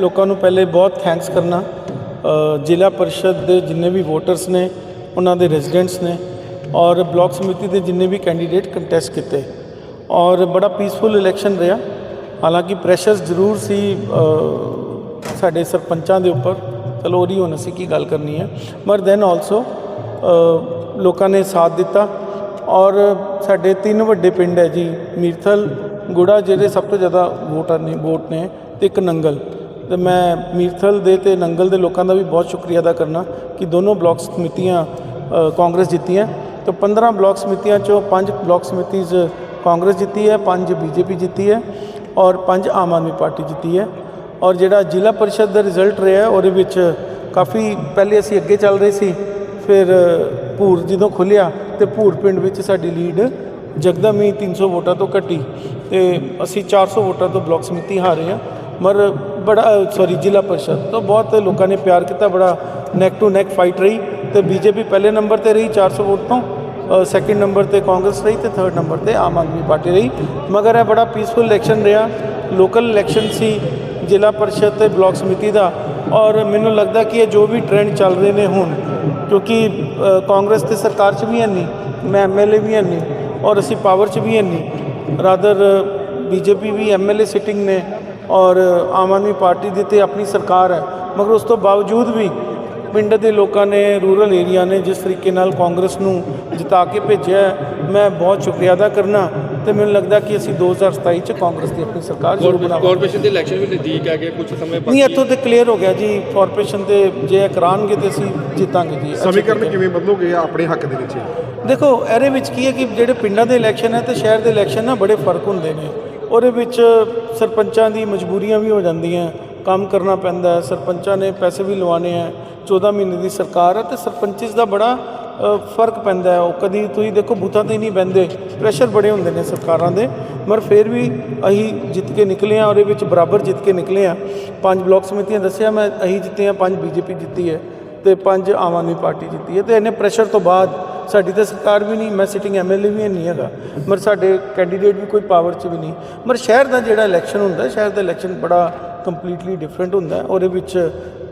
ਲੋਕਾਂ ਨੂੰ ਪਹਿਲੇ ਬਹੁਤ ਥੈਂਕਸ ਕਰਨਾ। ਜ਼ਿਲ੍ਹਾ ਪਰਿਸ਼ਦ ਦੇ ਜਿੰਨੇ ਵੀ ਵੋਟਰਸ ਨੇ, ਉਹਨਾਂ ਦੇ ਰੈਜ਼ੀਡੈਂਟਸ ਨੇ ਔਰ ਬਲਾਕ ਸਮਿਤੀ ਦੇ ਜਿੰਨੇ ਵੀ ਕੈਂਡੀਡੇਟ ਕੰਟੈਸਟ ਕੀਤੇ। ਔਰ ਬੜਾ ਪੀਸਫੁਲ ਇਲੈਕਸ਼ਨ ਰਿਹਾ। ਹਾਲਾਂਕਿ ਪ੍ਰੈਸ਼ਰ ਜ਼ਰੂਰ ਸੀ ਸਾਡੇ ਸਰਪੰਚਾਂ ਦੇ ਉੱਪਰ। ਚਲੋ ਉਹਦੀ ਹੁਣ ਅਸੀਂ ਕੀ ਗੱਲ ਕਰਨੀ ਹੈ। ਪਰ ਦੈਨ ਆਲਸੋ ਲੋਕਾਂ ਨੇ ਸਾਥ ਦਿੱਤਾ। ਔਰ ਸਾਡੇ ਤਿੰਨ ਵੱਡੇ ਪਿੰਡ ਹੈ ਜੀ, ਮੀਰਥਲ, ਗੁੜਾ, ਜਿਹੜੇ ਸਭ ਤੋਂ ਜ਼ਿਆਦਾ ਵੋਟਰ ਨੇ, ਵੋਟ ਨੇ, ਤੇ ਇੱਕ ਨੰਗਲ। ਤੇ ਮੈਂ ਮੀਰਥਲ ਦੇ ਤੇ ਨੰਗਲ ਦੇ ਲੋਕਾਂ ਦਾ ਵੀ ਬਹੁਤ ਸ਼ੁਕਰੀਆ ਅਦਾ ਕਰਨਾ ਕਿ ਦੋਨੋਂ ਬਲਾਕ ਸਮਿਤੀਆਂ ਕਾਂਗਰਸ ਜਿੱਤੀਆਂ। ਤੇ 15 ਬਲਾਕ ਸਮਿਤੀਆਂ ਚੋਂ ਪੰਜ ਬਲਾਕ ਸਮਿਤੀਜ਼ ਕਾਂਗਰਸ ਜਿੱਤੀ ਹੈ, ਪੰਜ ਬੀਜੇਪੀ ਜਿੱਤੀ ਹੈ ਔਰ ਪੰਜ ਆਮ ਆਦਮੀ ਪਾਰਟੀ ਜਿੱਤੀ ਹੈ। ਔਰ ਜਿਹੜਾ ਜ਼ਿਲ੍ਹਾ ਪਰਿਸ਼ਦ ਦਾ ਰਿਜ਼ਲਟ ਰਿਹਾ ਉਹਦੇ ਵਿੱਚ ਕਾਫੀ ਪਹਿਲੇ ਅਸੀਂ ਅੱਗੇ ਚੱਲ ਰਹੇ ਸੀ, ਫਿਰ ਭੂਰ ਜਦੋਂ ਖੁੱਲਿਆ ਤੇ ਭੂਰ ਪਿੰਡ ਵਿੱਚ ਸਾਡੀ ਲੀਡ ਜਗਦਮ ਹੀ 300 ਵੋਟਾਂ ਤੋਂ ਘਟੀ ਤੇ ਅਸੀਂ 400 ਵੋਟਾਂ ਤੋਂ ਬਲਾਕ ਸਮਿਤੀ ਹਾਰੇ ਹਾਂ। ਮਰ ਬੜਾ ਸੌਰੀ ਜ਼ਿਲ੍ਹਾ ਪਰਿਸ਼ਦ ਤੋਂ ਬਹੁਤ ਲੋਕਾਂ ਨੇ ਪਿਆਰ ਕੀਤਾ, ਬੜਾ ਨੈਕ ਟੂ ਨੈਕ ਫਾਈਟ ਰਹੀ ਤੇ ਬੀਜੇਪੀ ਪਹਿਲੇ ਨੰਬਰ ਤੇ ਰਹੀ 400 ਵੋਟ ਤੋਂ ਸੈਕਿੰਡ ਨੰਬਰ ਤੇ ਕਾਂਗਰਸ ਰਹੀ ਤੇ ਥਰਡ ਨੰਬਰ ਤੇ ਆਮ ਆਦਮੀ ਪਾਰਟੀ ਰਹੀ। ਮਗਰ ਇਹ ਬੜਾ ਪੀਸਫੁਲ ਇਲੈਕਸ਼ਨ ਰਿਹਾ। ਲੋਕਲ ਇਲੈਕਸ਼ਨ ਸੀ, ਜ਼ਿਲ੍ਹਾ ਪਰਿਸ਼ਦ ਤੇ ਬਲਾਕ ਸਮਿਤੀ ਦਾ। ਔਰ ਮੈਨੂੰ ਲੱਗਦਾ ਕਿ ਇਹ ਜੋ ਵੀ ਟ੍ਰੈਂਡ ਚੱਲ ਰਹੇ ਨੇ ਹੁਣ, ਕਿਉਂਕਿ ਕਾਂਗਰਸ ਤੇ ਸਰਕਾਰ 'ਚ ਵੀ ਹੈ ਨਹੀਂ ਮੈਂ ਐਮਐਲਏ ਵੀ ਹੈ ਨਹੀਂ ਔਰ ਅਸੀਂ ਪਾਵਰ 'ਚ ਵੀ ਹੈ ਨਹੀਂ ਰਾਦਰ ਬੀਜੇਪੀ ਵੀ ਐਮਐਲਏ ਸਿਟਿੰਗ ਨੇ। ਔਰ ਆਮ ਆਦਮੀ ਪਾਰਟੀ ਦੀ ਤੇ ਆਪਣੀ ਸਰਕਾਰ ਹੈ। ਮਗਰ ਉਸ ਤੋਂ ਬਾਵਜੂਦ ਵੀ ਪਿੰਡ ਦੇ ਲੋਕਾਂ ਨੇ ਰੂਰਲ ਏਰੀਆ ਨੇ ਜਿਸ ਤਰੀਕੇ ਨਾਲ ਕਾਂਗਰਸ ਨੂੰ ਜਿਤਾ ਕੇ ਭੇਜਿਆ ਮੈਂ ਬਹੁਤ ਸ਼ੁਕਰੀਆ ਅਦਾ ਕਰਨਾ ਤੇ ਮੈਨੂੰ ਲੱਗਦਾ ਕਿ ਅਸੀਂ 2027 ਚ ਕਾਂਗਰਸ ਦੀ ਆਪਣੀ ਸਰਕਾਰ ਜ਼ਰੂਰ ਬਣਾਵਾਂਗੇ। ਕਾਰਪੋਰੇਸ਼ਨ ਦੇ ਇਲੈਕਸ਼ਨ ਵੀ ਨਜ਼ਦੀਕ ਆ ਗਏ ਕੁਝ ਸਮੇਂ ਨਹੀਂ ਇੱਥੋਂ ਤੇ ਕਲੀਅਰ ਹੋ ਗਿਆ ਜੀ ਕਾਰਪੋਰੇਸ਼ਨ ਤੇ ਜੇ ਇਹ ਕਰਾਉਣਗੇ ਤੇ ਅਸੀਂ ਜਿੱਤਾਂਗੇ ਜੀ। ਸਮੀਕਰਨ ਕਿਵੇਂ ਬਦਲੋਗੇ ਆਪਣੇ ਹੱਕ ਦੇ ਵਿੱਚ। ਦੇਖੋ ਇਹਦੇ ਵਿੱਚ ਕੀ ਹੈ ਕਿ ਜਿਹੜੇ ਪਿੰਡਾਂ ਦੇ ਇਲੈਕਸ਼ਨ ਹੈ ਤੇ ਸ਼ਹਿਰ ਦੇ ਇਲੈਕਸ਼ਨ ਨਾ ਬੜੇ ਫ਼ਰਕ ਹੁੰਦੇ ਨੇ। ਉਹਦੇ ਵਿੱਚ ਸਰਪੰਚਾਂ ਦੀ ਮਜਬੂਰੀਆਂ ਵੀ ਹੋ ਜਾਂਦੀਆਂ, ਕੰਮ ਕਰਨਾ ਪੈਂਦਾ, ਸਰਪੰਚਾਂ ਨੇ ਪੈਸੇ ਵੀ ਲਵਾਉਣੇ ਆ 14 ਮਹੀਨੇ ਦੀ ਸਰਕਾਰ ਹੈ ਤੇ ਸਰਪੰਚਿਸ ਦਾ ਬੜਾ ਫ਼ਰਕ ਪੈਂਦਾ ਹੈ। ਉਹ ਕਦੀ ਤੁਸੀਂ ਦੇਖੋ ਬੂਥਾਂ ਤੇ ਹੀ ਨਹੀਂ ਬਹਿੰਦੇ ਪ੍ਰੈਸ਼ਰ ਬੜੇ ਹੁੰਦੇ ਨੇ ਸਰਕਾਰਾਂ ਦੇ ਮਰ ਫਿਰ ਵੀ ਅਸੀਂ ਜਿੱਤ ਕੇ ਨਿਕਲੇ ਆ, ਉਹਦੇ ਵਿੱਚ ਬਰਾਬਰ ਜਿੱਤ ਕੇ ਨਿਕਲੇ ਆ। ਪੰਜ ਬਲਾਕ ਸਮਿਤੀਆਂ ਦੱਸਿਆ, ਮੈਂ ਅਸੀਂ ਜਿੱਤੇ ਆ, ਪੰਜ ਬੀਜੇਪੀ ਜਿੱਤੀ ਹੈ ਤੇ ਪੰਜ ਆਮ ਆਦਮੀ ਪਾਰਟੀ ਜਿੱਤੀ ਹੈ ਤੇ ਇਹਨੇ ਪ੍ਰੈਸ਼ਰ ਤੋਂ ਬਾਅਦ ਸਾਡੀ ਤਾਂ ਸਰਕਾਰ ਵੀ ਨਹੀਂ, ਮੈਂ ਸਿਟਿੰਗ ਐਮਐਲਏ ਵੀ ਨਹੀਂ ਹੈਗਾ। ਮਰ ਸਾਡੇ ਕੈਂਡੀਡੇਟ ਵੀ ਕੋਈ ਪਾਵਰ 'ਚ ਵੀ ਨਹੀਂ। ਮਰ ਸ਼ਹਿਰ ਦਾ ਜਿਹੜਾ ਇਲੈਕਸ਼ਨ ਹੁੰਦਾ, ਸ਼ਹਿਰ ਦਾ ਇਲੈਕਸ਼ਨ ਬੜਾ ਕੰਪਲੀਟਲੀ ਡਿਫਰੈਂਟ ਹੁੰਦਾ। ਉਹਦੇ ਵਿੱਚ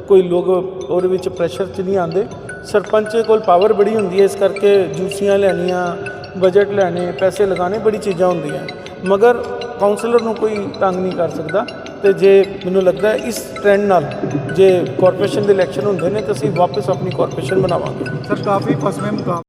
ਕੋਈ ਲੋਕ, ਉਹਦੇ ਵਿੱਚ ਪ੍ਰੈਸ਼ਰ 'ਚ ਨਹੀਂ ਆਉਂਦੇ। ਸਰਪੰਚ ਕੋਲ ਪਾਵਰ ਬੜੀ ਹੁੰਦੀ ਹੈ, ਇਸ ਕਰਕੇ ਜੂਸੀਆਂ ਲੈਣੀਆਂ ਬਜਟ ਲੈਣੇ, ਪੈਸੇ ਲਗਾਣੇ ਬੜੀ ਚੀਜ਼ਾਂ ਹੁੰਦੀਆਂ। ਮਗਰ ਕਾਉਂਸਲਰ ਨੂੰ ਕੋਈ ਤੰਗ ਨਹੀਂ ਕਰ ਸਕਦਾ। ਤੇ ਜੇ ਮੈਨੂੰ ਲੱਗਦਾ ਇਸ ਟ੍ਰੈਂਡ ਨਾਲ ਜੇ ਕਾਰਪੋਰੇਸ਼ਨ ਦੇ ਇਲੈਕਸ਼ਨ ਹੁੰਦੇ ਨੇ, ਤਾਂ ਅਸੀਂ ਵਾਪਸ ਆਪਣੀ ਕਾਰਪੋਰੇਸ਼ਨ ਬਣਾਵਾਂਗੇ। ਸਰ, ਕਾਫੀ ਫਸਵੇਂ ਮੁਕਾਬਲੇ